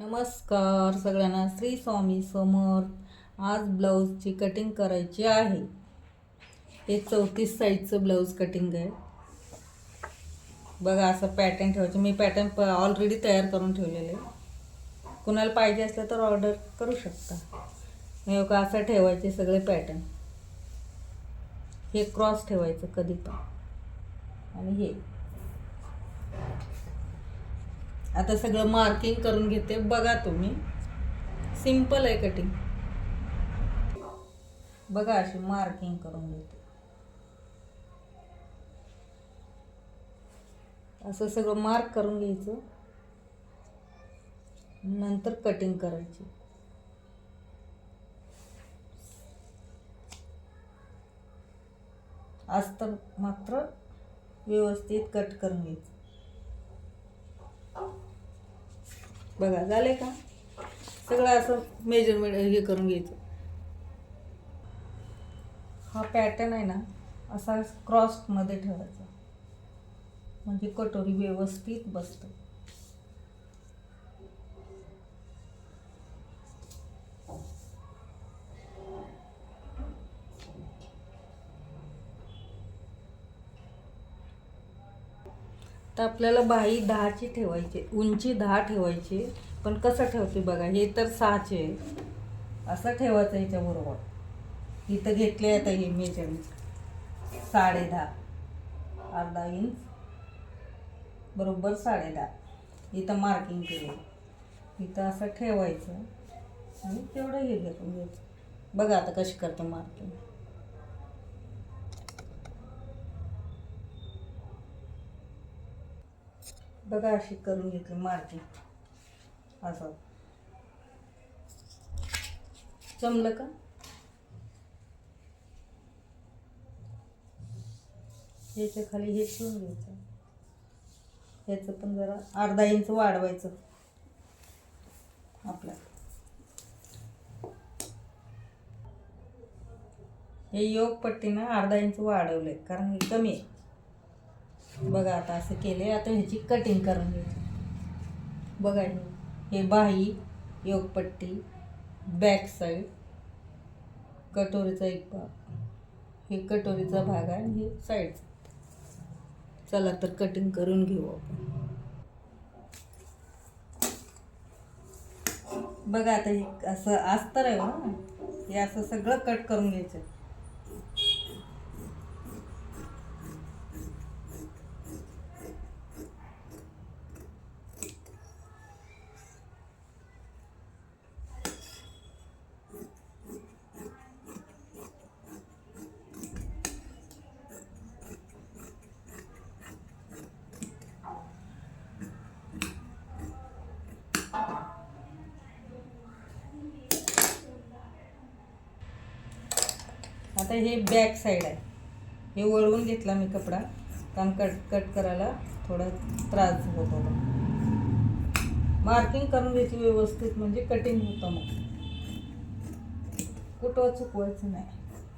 नमस्कार सगळ्यांना. श्री स्वामी समर्थ. आज ब्लाऊजची कटिंग करायची आहे. हे चौतीस साईजचं ब्लाऊज कटिंग आहे. बघा असं पॅटर्न ठेवायचं. मी पॅटर्न प ऑलरेडी तयार करून ठेवलेलं आहे. कुणाला पाहिजे असलं तर ऑर्डर करू शकता. हे का असं ठेवायचे सगळे पॅटर्न हे क्रॉस ठेवायचं कधी पण. आणि हे. आता सगळं मार्किंग करून घेते. बघा तुम्ही. सिंपल आहे कटिंग बघा अशी मार्किंग करून घेते. असं सगळं मार्क करून घ्यायचं. नंतर कटिंग करायची. असतं मात्र व्यवस्थित कट करून घ्यायचं. बघा झाले का? सगळं असं मेजरमेंट हे करून घ्यायचं. हा पॅटर्न आहे ना असा क्रॉसमध्ये ठेवायचा. म्हणजे कटोरी व्यवस्थित बसतं. तर आपल्याला बाही दहाची ठेवायची उंची दहा ठेवायची. पण कसं ठेवते बघा हे तर सहाचे आहे. असं ठेवायचं याच्याबरोबर इथं घेतले आता हे मेजरमेंट साडे दहा. अर्धा इंच. बरोबर साडे दहा. इथं मार्किंग केलं. इथं असं ठेवायचं. आणि तेवढं हे घेऊन घ्यायचं बघा आता कशी करते मार्किंग बघा अशी करून घेतली मार्किंग असं. जमलं का? ह्याच्या खाली हे ठेवून घ्यायचं. ह्याचं पण जरा अर्धा इंच वाढवायचं. आपल्या हे योग पट्टीनं अर्धा इंच वाढवलंय कारण हे कमी आहे. बघा आता असं केले आता ह्याची कटिंग करून घ्यायची बघा हे. बाही योगपट्टी बॅक साईड कटोरीचा एक भाग. हे कटोरीचा भाग आहे आणि हे साईडचा चला तर कटिंग करून घेऊ आपण. बघा आता हे असं अस्तर आहे हो. हे. असं सगळं कट करून घ्यायचं. आता हे बॅक साईड आहे. हे वळवून घेतला मी कपडा. कारण कट कट करायला थोडा त्रास होत होता. मार्किंग करून घ्यायची व्यवस्थित म्हणजे कटिंग होतं मग. कुठं चुकवायचं नाही.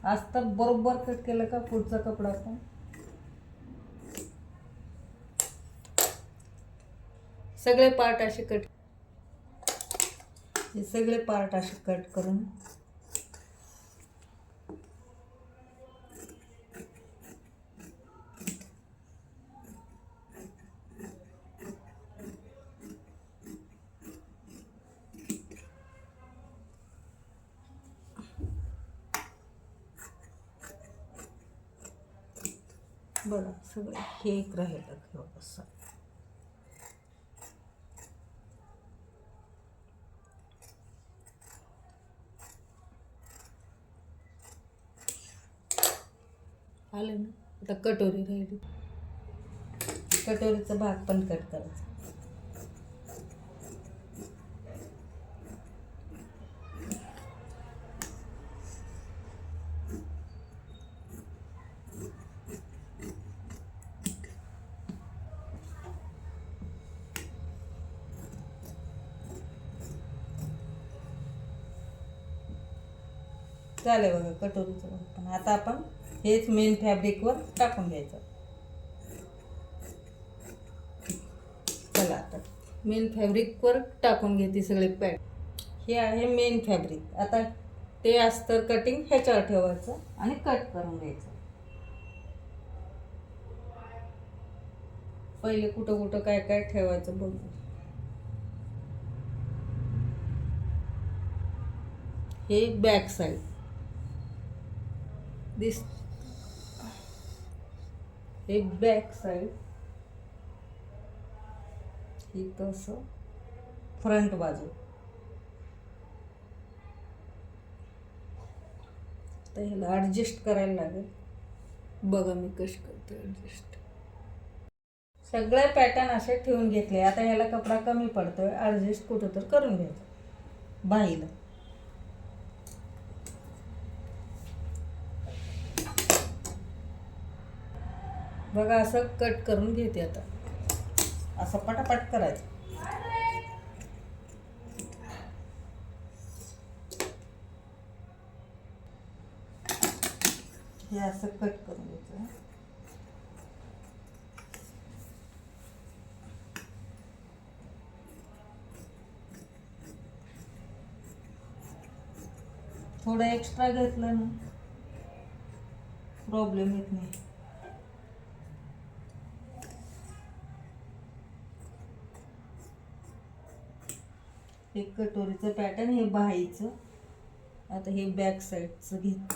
आज तर बरोबर कट केलं का पुढचा कपडा पण? सगळे पार्ट असे कट हे सगळे पार्ट असे कट करून बघा सगळं हे एक राहिलं किंवा असं. आलं ना? आता कटोरी राहिली. कटोरीचा भाग पण कट करायचा. चालेल बघा कटोरीचं पण आता आपण हेच मेन फॅब्रिकवर टाकून घ्यायचं. चला आता. मेन फॅब्रिकवर टाकून घेते सगळे पॅट हे आहे मेन फॅब्रिक आता ते अस्तर कटिंग ह्याच्यावर ठेवायचं आणि कट करून घ्यायचं. पहिले कुठं कुठं काय काय ठेवायचं बघू. हे बॅक साईड दिस हे बॅक साईड ही तसं फ्रंट बाजू. तर ह्याला ॲडजस्ट करायला लागेल. बघा मी कशी करते ॲडजस्ट सगळे पॅटर्न असे ठेवून घेतले आता ह्याला कपडा कमी पडतोय. ॲडजस्ट कुठं तर करून घ्यायचं. बाईला बघा असं कट करून घेते आता. असं पटापट करायचं. हे असं कट करून घ्यायचं थोडं एक्स्ट्रा घेतलं ना प्रॉब्लेम येत नाही. हे कटोरीचं पॅटर्न हे बाईचं आता हे बॅक साईडचं घेत.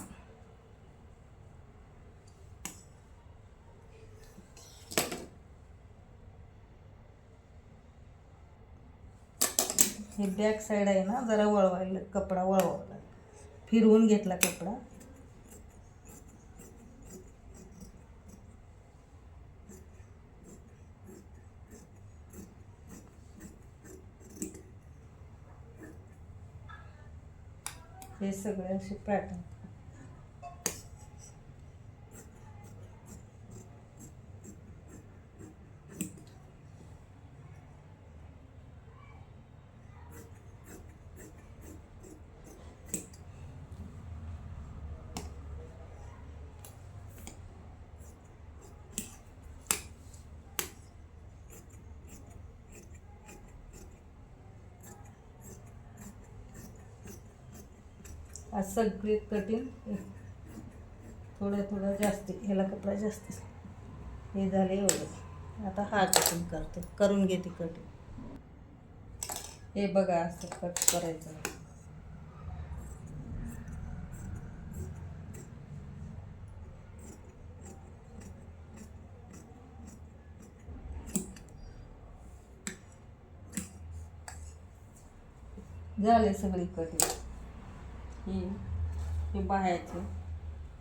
हे बॅक साईड आहे ना जरा वळवायला कपडा वळवावा फिरवून घेतला कपडा. हे सगळे असे पॅटर्न आज सगळे कटिंग थोडं थोडं जास्ती. ह्याला कपडा जास्ती. हे झाले एवढं आता हा कटिंग करते. करून घेते कटिंग हे बघा असं कट करायचं. झाले सगळी कटिंग ही हे बाह्याचे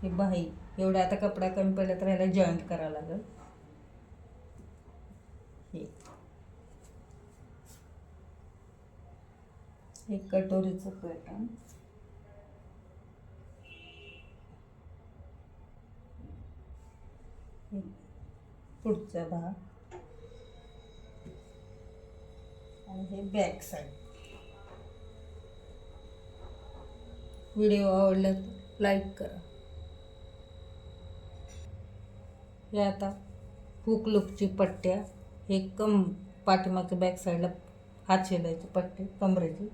हे बाही एवढा आता कपडा कमी पडला तर ह्याला जॉईंट करावं लागेल. हे. एक कटोरीचं पॅटर्न पुढचा भाग. आणि हे बॅक साईड. व्हिडिओ आवडला तर लाईक करा. हे आता हुक लुकची पट्ट्या हे कम पाठीमागच्या बॅक साईडला हात शिलायची पट्टी कमरेची.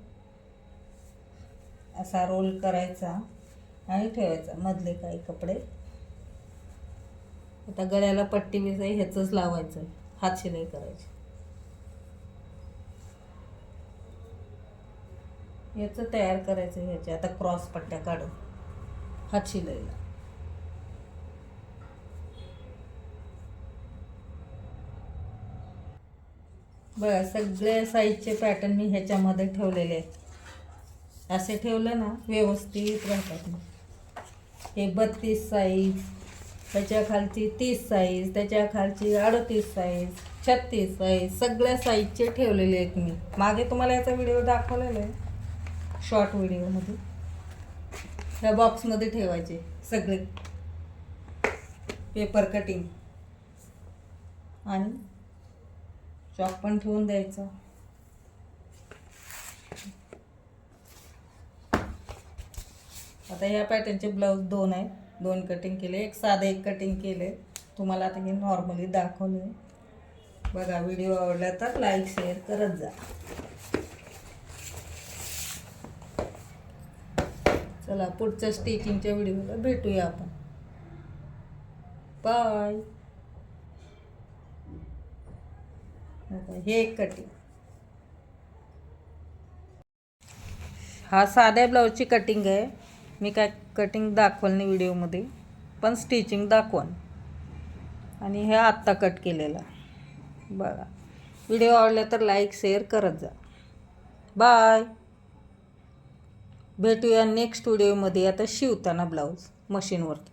असा रोल करायचा आणि ठेवायचा मधले काही कपडे. आता गळ्याला पट्टी बिसाई ह्याचंच लावायचं हात शिलाई करायची. याचं तयार करायचं ह्याच्या आता क्रॉस पट्ट्या काढून. हात शिलाईला बघा सगळ्या साईजचे पॅटर्न मी ह्याच्यामध्ये ठेवलेले आहेत. असे ठेवलं ना व्यवस्थित राहतात. मग हे बत्तीस साईज त्याच्या खालची तीस साईज त्याच्या खालची अडतीस साईज छत्तीस साईज सगळ्या साईजचे ठेवलेले आहेत मी. मागे तुम्हाला याचा व्हिडिओ दाखवलेला आहे. शॉर्ट व्हिडिओमध्ये ह्या बॉक्समध्ये ठेवायचे सगळे. पेपर कटिंग आणि चॉक पण ठेवून द्यायचा. आता ह्या पॅटर्नचे ब्लाऊज दोन आहेत. दोन कटिंग केले एक साधं एक कटिंग केले. तुम्हाला आता हे नॉर्मली दाखवले बघा व्हिडिओ आवडला तर लाईक शेअर करत जा. चला पुढच्या स्टिचिंगच्या व्हिडिओला भेटूया आपण. बाय हे एक कटिंग हा साध्या ब्लाऊजची कटिंग आहे. मी काय कटिंग दाखवल नाही व्हिडिओमध्ये पण स्टिचिंग दाखवन आणि हे आत्ता कट केलेला. बघा. व्हिडिओ आवडला तर लाईक शेअर करत जा. बाय भेटूया नेक्स्ट व्हिडिओमध्ये आता शिवताना ब्लाऊज मशीनवरती